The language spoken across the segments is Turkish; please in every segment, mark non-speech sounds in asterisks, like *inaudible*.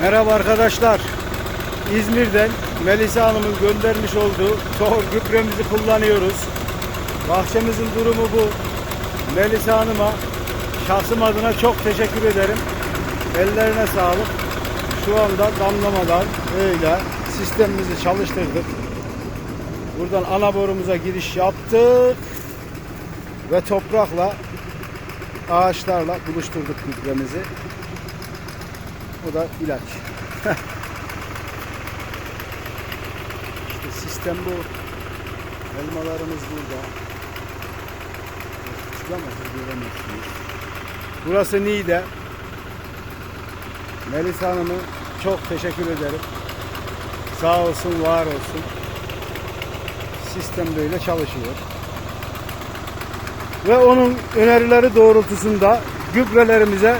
Merhaba arkadaşlar. İzmir'den Melisa Hanım'ın göndermiş olduğu tohum gübremizi kullanıyoruz. Bahçemizin durumu bu. Melisa Hanım'a şahsım adına çok teşekkür ederim. Ellerine sağlık. Şu anda damlamadan öyle sistemimizi çalıştırdık. Buradan ana borumuza giriş yaptık ve toprakla ağaçlarla buluşturduk gübremizi. Bu da ilaç. işte sistem bu. Elmalarımız burada. Küçük ama siz göremezsiniz. Burası Niğde. Melisa Hanım'a çok teşekkür ederim. Sağ olsun, var olsun. Sistem böyle çalışıyor. Ve onun önerileri doğrultusunda gübrelerimize,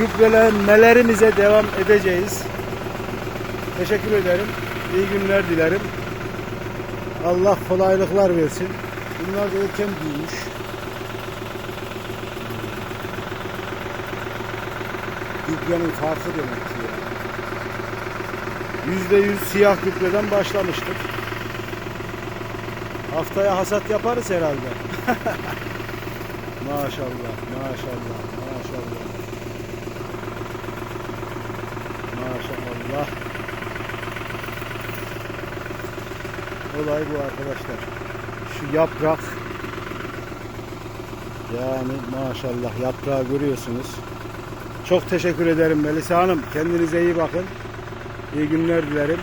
gübrelenmelerimize devam edeceğiz. Teşekkür ederim. İyi günler dilerim. Allah kolaylıklar versin. Bunlar da erken büyümüş. Gübrenin farkı demek ki. Yüzde yüz siyah gübreden başlamıştık. Haftaya hasat yaparız herhalde. *laughs* Maşallah, maşallah. Maşallah. Olay bu arkadaşlar. Şu yaprak yani maşallah yaprağı görüyorsunuz. Çok teşekkür ederim Melisa Hanım. Kendinize iyi bakın. İyi günler dilerim.